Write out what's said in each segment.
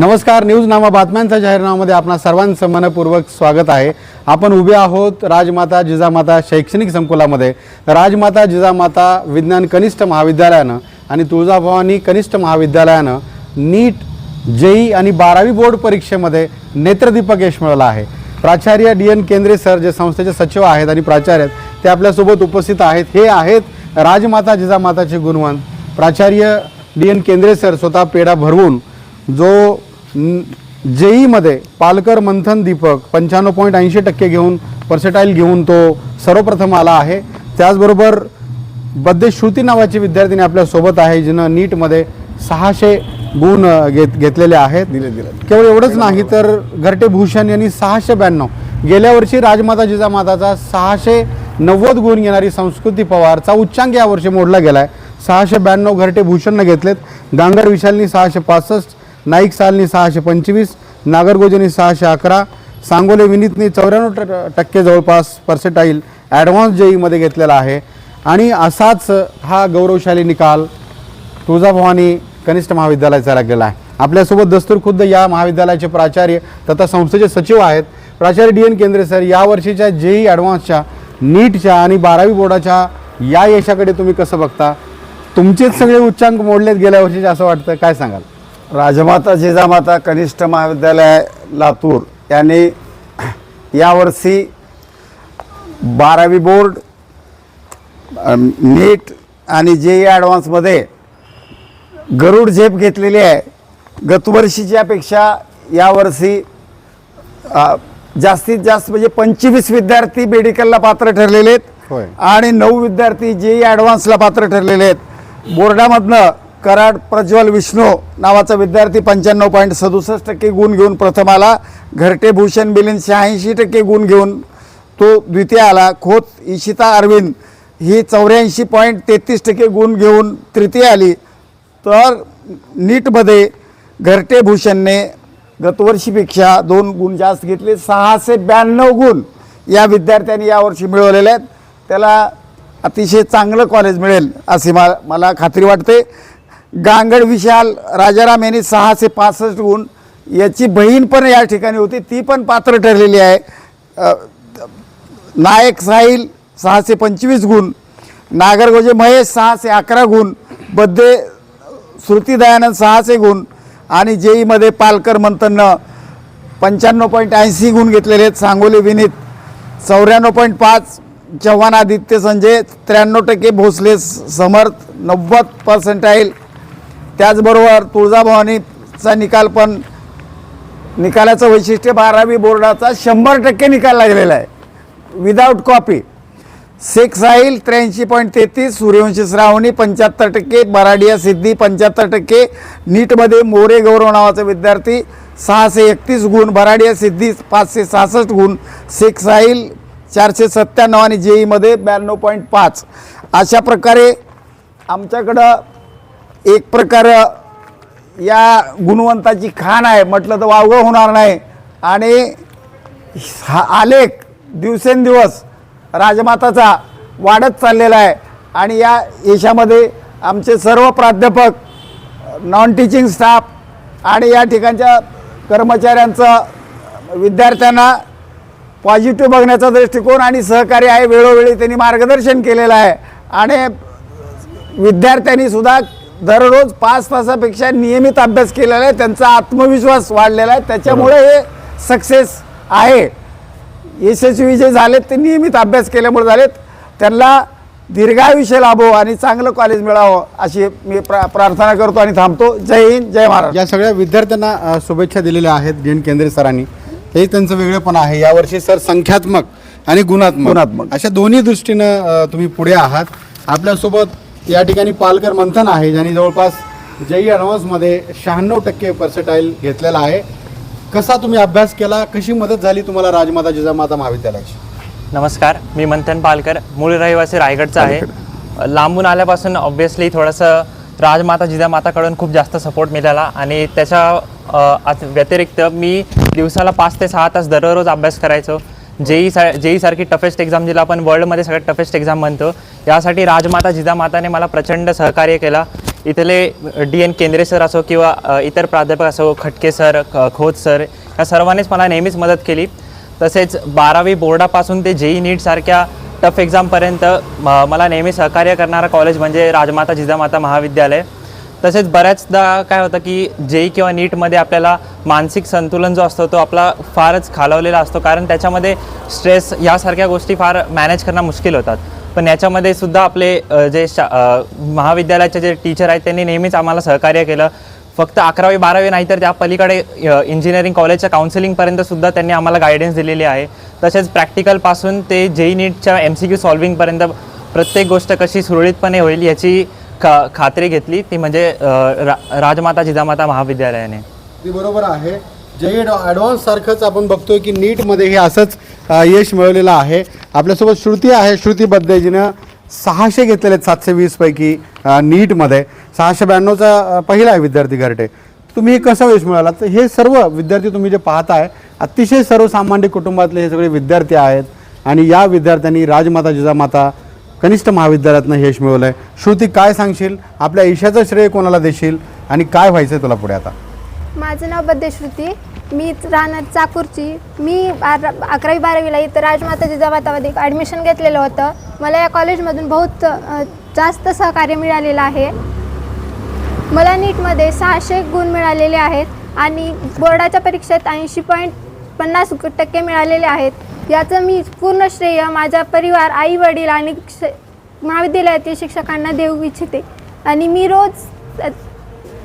नमस्कार न्यूज नामा बातम्यांच्या जाहीरनामामध्ये आपणा सर्वांचं मनपूर्वक स्वागत आहे. आपण उभे आहोत राजमाता जिजामाता शैक्षणिक संकुलामध्ये. राजमाता जिजामाता विज्ञान कनिष्ठ महाविद्यालयानं आणि तुळजाभवानी कनिष्ठ महाविद्यालयानं नीट जेई आणि बारावी बोर्ड परीक्षेमध्ये नेत्रदीपक यश मिळवला आहे. प्राचार्य डी एन केंद्रे सर जे संस्थेचे सचिव आहेत आणि प्राचार्य आहेत ते आपल्यासोबत उपस्थित आहेत. हे आहेत राजमाता जिजामाताचे गुणवंत प्राचार्य डी एन केंद्रे सर स्वतः पेढा भरवून जो जेईमध्ये पालकर मंथन दीपक पंच्याण्णव पॉईंट ऐंशी टक्के घेऊन पर्सेटाईल घेऊन तो सर्वप्रथम आला आहे. त्याचबरोबर बद्दे श्रुती नावाची विद्यार्थिनी आपल्यासोबत आहे जिनं नीटमध्ये सहाशे गुण घेत घेतलेले आहेत. दिले दिले. केवळ एवढंच नाही तर घरटे भूषण यांनी सहाशे ब्याण्णव. गेल्या वर्षी राजमाता जिजामाताचा सहाशे नव्वद गुण घेणारी संस्कृती पवारचा उच्चांक यावर्षी मोडला गेला आहे सहाशे ब्याण्णव घरटे भूषणनं घेतलेत. गांगर विशालनी सहाशे पासष्ट. नाईक सालनी सहाशे पंचवीस नागरगोजेनी सहाशे अकरा सांगोले विनीतनी चौऱ्याण्णव ट- टक्के जवळपास पर्सेटाईल ॲडव्हान्स जेईमध्ये घेतलेला आहे. आणि असाच हा गौरवशाली निकाल तुळजाभवानी कनिष्ठ महाविद्यालयाचा लागलेला आहे. आपल्यासोबत दस्तूर खुद्द या महाविद्यालयाचे प्राचार्य तथा संस्थेचे सचिव आहेत. प्राचार्य डी एन केंद्रे सर यावर्षीच्या जेई ॲडव्हान्सच्या नीटच्या आणि बारावी बोर्डाच्या या यशाकडे तुम्ही कसं बघता? तुमचेच सगळे उच्चांक मोडलेत गेल्या वर्षीचे असं वाटतं? काय सांगाल? राजमाता जिजामाता कनिष्ठ महाविद्यालय लातूर यांनी यावर्षी बारावी बोर्ड नीट आणि जे ई ॲडव्हान्समध्ये गरुड झेप घेतलेली आहे गतवर्षीच्यापेक्षा यावर्षी जास्तीत जास्त म्हणजे पंचवीस विद्यार्थी मेडिकलला पात्र ठरलेले. आहेत आणि नऊ विद्यार्थी जे ई ॲडव्हान्सला पात्र ठरलेले आहेत बोर्डामधनं कराड प्रज्वल विष्णू नावाचा विद्यार्थी पंच्याण्णव पॉईंट सदुसष्ट टक्के गुण घेऊन प्रथम आला घरटे भूषण बिलिन शहाऐंशी टक्के गुण घेऊन तो द्वितीय आला. खोत इशिता अरविंद ही चौऱ्याऐंशी पॉईंट तेहतीस टक्के गुण घेऊन तृतीय आली. तर नीटमध्ये घरटे भूषणने गतवर्षीपेक्षा दोन गुण जास्त घेतले. सहाशे ब्याण्णव गुण या विद्यार्थ्यांनी यावर्षी मिळवलेले आहेत. त्याला अतिशय चांगलं कॉलेज मिळेल अशी मा मला खात्री वाटते. गांगड विशाल राजाराम यांनी सहाशे पासष्ट गुण. याची बहीण पण या ठिकाणी होती. ती पण पात्र ठरलेली आहे. नायक साहिल सहाशे पंचवीस गुण. नागरगोजे महेश सहाशे अकरा गुण. बद्दे श्रुती दयानंद सहाशे गुण. आणि जेईमध्ये पालकर मंथनं पंच्याण्णव पॉईंट ऐंशी गुण घेतलेले आहेत. सांगोली विनीत चौऱ्याण्णव पॉईंट पाच चव्हाण आदित्य संजय त्र्याण्णव टक्के भोसले समर्थ नव्वद पर्सेंटाईल त्याचबरोबर तुळजाभवानीचा निकाल पण निकालाचं वैशिष्ट्य बारावी बोर्डाचा शंभर टक्के निकाल लागलेला आहे. विदाऊट कॉपी शेख साहिल त्र्याऐंशी पॉईंट तेहतीस सूर्यवंशी श्रावणी पंच्याहत्तर टक्के बराडिया सिद्धी पंच्याहत्तर टक्के नीटमध्ये मोरे गौरव नावाचा विद्यार्थी सहाशे एकतीस गुण बराडिया सिद्धी पाचशे सहासष्ट गुण शेख साहिल चारशे सत्त्याण्णव आणि जेईमध्ये ब्याण्णव पॉईंट पाच. अशा प्रकारे आमच्याकडं एक प्रकार या गुणवंताची खाण आहे म्हटलं तर वावगं होणार नाही. आणि हा आलेख दिवसेंदिवस राजमाताचा वाढत चाललेला आहे. आणि या यशामध्ये आमचे सर्व प्राध्यापक नॉन टीचिंग स्टाफ आणि या ठिकाणच्या कर्मचाऱ्यांचं विद्यार्थ्यांना पॉझिटिव्ह बघण्याचा दृष्टिकोन आणि सहकार्य आहे. वेळोवेळी त्यांनी मार्गदर्शन केलेलं आहे. आणि विद्यार्थ्यांनीसुद्धा दररोज पाच तासापेक्षा नियमित अभ्यास केलेला आहे. त्यांचा आत्मविश्वास वाढलेला आहे. त्याच्यामुळे हे सक्सेस आहे. यशस्वी जे झालेत ते नियमित अभ्यास केल्यामुळे झालेत. त्यांना दीर्घायुष्य लाभो आणि चांगलं कॉलेज मिळावं अशी मी प्रा प्रार्थना करतो आणि थांबतो. जय हिंद जय महाराष्ट्र. या सगळ्या विद्यार्थ्यांना शुभेच्छा दिलेल्या आहेत एन केंद्रे सरांनी. हे त्यांचं वेगळेपण आहे. यावर्षी सर संख्यात्मक आणि गुणात्मक. गुणात्मक. अशा दोन्ही दृष्टीनं तुम्ही पुढे आहात. आपल्यासोबत या ठिकाणी पालकर मंथन आहे ज्यांनी जवळपास जेई ॲडव्हान्समध्ये शहाण्णव टक्के पर्सेंटाईल घेतलेला आहे. कसा तुम्ही अभ्यास केला? कशी मदत झाली तुम्हाला राजमाता जिजामाता महाविद्यालयाची? नमस्कार मी मंथन पालकर मूळ रहिवासी रायगडचा आहे. लांबून आल्यापासून ऑब्व्हियसली थोडंसं राजमाता जिजामाताकडून खूप जास्त सपोर्ट मिळाला आणि त्याच्या व्यतिरिक्त मी दिवसाला पाच ते सहा तास दररोज अभ्यास करायचो. जेई सा जेई सारखी टफेस्ट एक्झाम जिला आपण वर्ल्डमध्ये सगळ्यात टफेस्ट एक्झाम म्हणतो. यासाठी राजमाता जिजामाताने मला प्रचंड सहकार्य केला. इथले डी एन केंद्रे सर असो किंवा इतर प्राध्यापक असो खटके सर खोत सर या सर्वांनीच मला नेहमीच मदत केली. तसेच बारावी बोर्डापासून ते जेई नीटसारख्या टफ एक्झामपर्यंत मला नेहमी सहकार्य करणारा कॉलेज म्हणजे राजमाता जिजामाता महाविद्यालय. तसेच बऱ्याचदा काय होतं की जेई किंवा नीटमध्ये आपल्याला मानसिक संतुलन जो असतो तो आपला फारच खालवलेला असतो. कारण त्याच्यामध्ये स्ट्रेस यासारख्या गोष्टी फार मॅनेज करणं मुश्किल होतात. पण याच्यामध्ये सुद्धा आपले जे शा महाविद्यालयाचे जे टीचर आहेत त्यांनी नेहमीच आम्हाला सहकार्य केलं. फक्त अकरावी बारावी नाही तर त्या पलीकडे इंजिनिअरिंग कॉलेजच्या काउन्सिलिंगपर्यंत सुद्धा त्यांनी आम्हाला गायडन्स दिलेली आहे. तसेच प्रॅक्टिकलपासून ते जेई नीटच्या एम सी क्यू सॉल्विंगपर्यंत प्रत्येक गोष्ट कशी सुरळीतपणे होईल याची खा खात्री घेतली ती म्हणजे रा राजमाता जिजामाता महाविद्यालयाने. ती बरोबर आहे. जे ॲडव्हान्स सारखंच आपण बघतोय की नीटमध्ये हे असंच यश मिळवलेलं आहे. आपल्यासोबत श्रुती आहे. श्रुती जिनं सहाशे घेतलेले आहेत सातशे वीसपैकी नीटमध्ये. सहाशे ब्याण्णवचा पहिला आहे विद्यार्थी घरटे. तुम्ही हे कसं यश मिळाला तर हे सर्व विद्यार्थी तुम्ही जे पाहताय अतिशय सर्वसामान्य कुटुंबातले हे सगळे विद्यार्थी आहेत. आणि या विद्यार्थ्यांनी राजमाता जिजामाता कनिष्ठ महाविद्यालयातनं यश मिळवलं आहे श्रुती काय सांगशील? आपल्या यशाचं श्रेय कोणाला देशील? आणि काय व्हायचं आहे तुला पुढे आता? माझं नाव बद्देश्रुती मी राहणार चाकूरची. मी बारा अकरावी बारावीला इथं राजमाता जिजामातामध्ये ॲडमिशन घेतलेलं होतं. मला या कॉलेजमधून बहुत अ, जास्त सहकार्य मिळालेलं आहे. मला नीटमध्ये सहाशे गुण मिळालेले आहेत आणि बोर्डाच्या परीक्षेत ऐंशी पॉईंट पन्नास टक्के मिळालेले आहेत. याचं मी पूर्ण श्रेय माझा परिवार आई वडील आणि श- महाविद्यालयातील शिक्षकांना देऊ इच्छिते. आणि मी रोज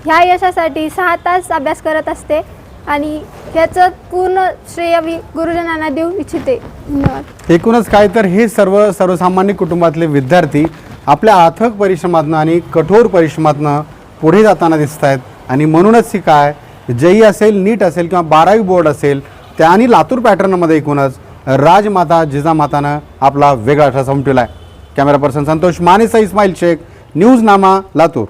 ह्या यशासाठी सहा तास अभ्यास करत असते आणि याचं पूर्ण श्रेय मी गुरुजनांना देऊ इच्छिते. धन्यवाद. एकूणच काय तर हे सर्व सर्वसामान्य कुटुंबातले विद्यार्थी आपल्या अथक परिश्रमातनं आणि कठोर परिश्रमातनं पुढे जाताना दिसत आहेत आणि म्हणूनच ही काय जेई असेल नीट असेल किंवा बारावी बोर्ड असेल त्या आणि लातूर पॅटर्नमध्ये एकूणच राजमाता जिजामातानं आपला वेगळा ठसा उमटवला आहे कॅमेरा पर्सन संतोष मानेसा इस्माईल शेख न्यूज नामा लातूर.